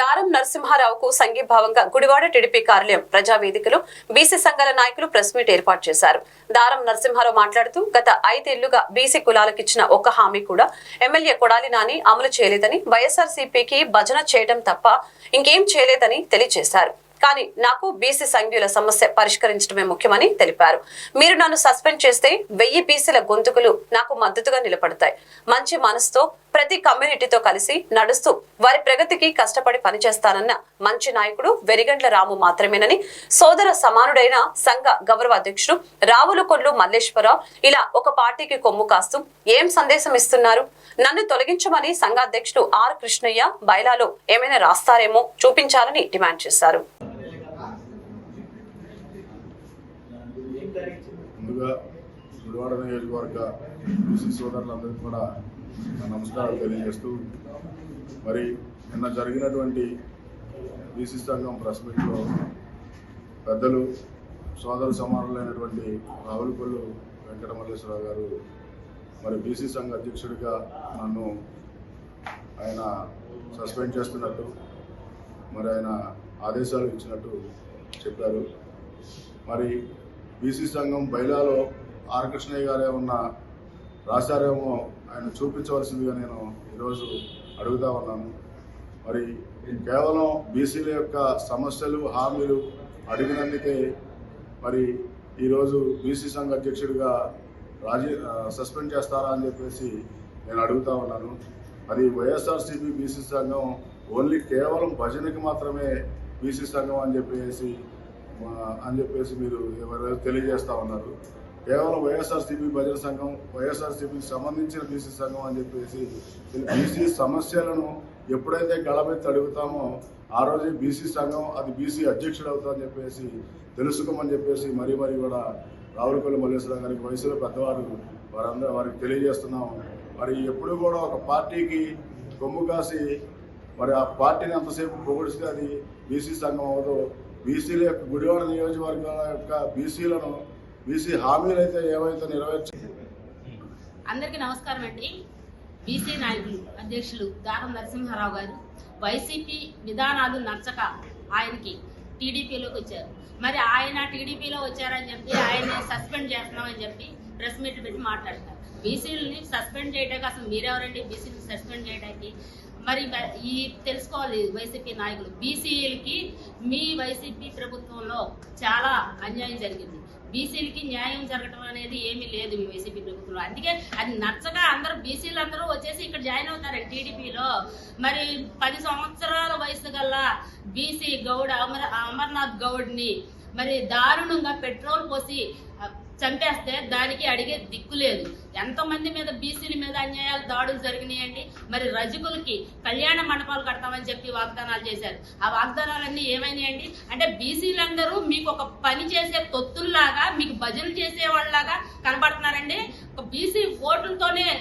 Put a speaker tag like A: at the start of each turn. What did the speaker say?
A: దారం నరసింహారావుకు సంఘీభావంగా గుడివాడ టీడీపీ కార్యాలయం ప్రజావేదికలో బీసీ సంఘాల నాయకులు ప్రెస్ మీట్ ఏర్పాటు చేశారు. దారం నరసింహారావు మాట్లాడుతూ గత ఐదేళ్ళుగా బీసీ కులాలకిచ్చిన ఒక హామీ కూడా ఎమ్మెల్యే కొడాలి నాని అమలు చేయలేదని వైఎస్ఆర్సీపీకి భజన చేయడం తప్ప ఇంకేం చేయలేదని తెలియజేశారు. కానీ నాకు బీసీ సంఘ్యుల సమస్య పరిష్కరించడమే ముఖ్యమని తెలిపారు. మీరు నన్ను సస్పెండ్ చేస్తే వెయ్యి బీసీల గొంతుకులు నాకు మద్దతుగా నిలబడతాయి. మంచి మనసుతో ప్రతి కమ్యూనిటీతో కలిసి నడుస్తూ వారి ప్రగతికి కష్టపడి పనిచేస్తానన్న మంచి నాయకుడు వెరిగండ్ల రాము మాత్రమేనని సోదర సమానుడైన సంఘ గౌరవ అధ్యక్షుడు రావులకొల్లు మల్లేశ్వరరావు ఇలా ఒక పార్టీకి కొమ్ము కాస్తూ ఏం సందేశం ఇస్తున్నారు? నన్ను తొలగించమని సంఘ అధ్యక్షుడు ఆర్ కృష్ణయ్య బైలాలో ఏమైనా రాస్తారేమో చూపించాలని డిమాండ్ చేశారు.
B: ముందుగా గుడివాడ నియోజకవర్గ బీసీ సోదరులందరికీ కూడా నా నమస్కారాలు తెలియజేస్తూ మరి నిన్న జరిగినటువంటి బీసీ సంఘం ప్రెస్ మీట్లో పెద్దలు సోదర సమానులైనటువంటి రావులపల్లు వెంకటమల్లేశ్వరరావు గారు మరి బీసీ సంఘ అధ్యక్షుడిగా నన్ను ఆయన సస్పెండ్ చేస్తున్నట్టు మరి ఆయన ఆదేశాలు ఇచ్చినట్టు చెప్పారు. మరి బీసీ సంఘం బైలాలో ఆర్ కృష్ణయ్య గారు ఏమన్నా రాశారేమో ఆయన చూపించవలసిందిగా నేను ఈరోజు అడుగుతా ఉన్నాను. మరి కేవలం బీసీల యొక్క సమస్యలు హామీలు అడిగినందుకే మరి ఈరోజు బీసీ సంఘ అధ్యక్షుడిగా రాజీ సస్పెండ్ చేస్తారా అని చెప్పేసి నేను అడుగుతా ఉన్నాను. మరి వైఎస్ఆర్సీపీ బీసీ సంఘం ఓన్లీ కేవలం భజనకి మాత్రమే బీసీ సంఘం అని చెప్పేసి అని చెప్పేసి మీరు ఎవరైనా తెలియజేస్తా ఉన్నారు. కేవలం వైఎస్ఆర్సీపీ భజన సంఘం వైఎస్ఆర్సీపీకి సంబంధించిన బీసీ సంఘం అని చెప్పేసి బీసీ సమస్యలను ఎప్పుడైతే గళమెత్తి అడుగుతామో ఆ రోజే బీసీ సంఘం అది బీసీ అధ్యక్షుడు అవుతామని చెప్పేసి తెలుసుకోమని చెప్పేసి మరీ మరీ కూడా రావులపల్లి మల్లేశ్వరం గారికి వయసులో పెద్దవారు వారందరూ వారికి తెలియజేస్తున్నాం మరి ఎప్పుడు కూడా ఒక పార్టీకి కొమ్ము కాసి మరి ఆ పార్టీని అంతసేపు పొగిడిస్తే అది బీసీ సంఘం అవ్వదు. బీసీల యొక్క గుడివాడ నియోజకవర్గాల యొక్క బీసీలను బీసీ హామీలు అయితే ఏమైతే నెరవేర్చి
C: అందరికీ నమస్కారం అండి. బీసీ నాయకులు అధ్యక్షులు దారం నరసింహారావు గారు వైసీపీ విధానాలు నచ్చక ఆయనకి టీడీపీలోకి వచ్చారు. మరి ఆయన టీడీపీలో వచ్చారని చెప్పి ఆయన సస్పెండ్ చేస్తున్నామని చెప్పి ప్రెస్ మీట్ పెట్టి మాట్లాడతారు బీసీలని సస్పెండ్ చేయడానికి అసలు మీరెవరండి? బీసీని సస్పెండ్ చేయడానికి మరి ఈ తెలుసుకోవాలి వైసీపీ నాయకులు. బీసీలకి మీ వైసీపీ ప్రభుత్వంలో చాలా అన్యాయం జరిగింది. బీసీలకి న్యాయం జరగడం అనేది ఏమీ లేదు మీ వైసీపీ ప్రభుత్వంలో. అందుకే అది నచ్చగా అందరూ బీసీలు అందరూ వచ్చేసి ఇక్కడ జాయిన్ అవుతారు టీడీపీలో. మరి పది సంవత్సరాల వయసు గల్లా బీసీ గౌడ్ అమర్ అమర్నాథ్ గౌడ్ని మరి దారుణంగా పెట్రోల్ పోసి చంపేస్తే దానికి అడిగే దిక్కు లేదు. ఎంతమంది మీద బీసీల మీద అన్యాయాలు దాడులు జరిగినాయండి మరి రజకులకి కళ్యాణ మండపాలు కడతామని చెప్పి వాగ్దానాలు చేశారు. ఆ వాగ్దానాలన్నీ ఏమైనాయండి అంటే బీసీలందరూ మీకు ఒక పని చేసే తొత్తుల్లాగా మీకు భజనలు చేసే వాళ్ళలాగా కనబడుతున్నారండి ఒక బీసీ ఓట్లతోనే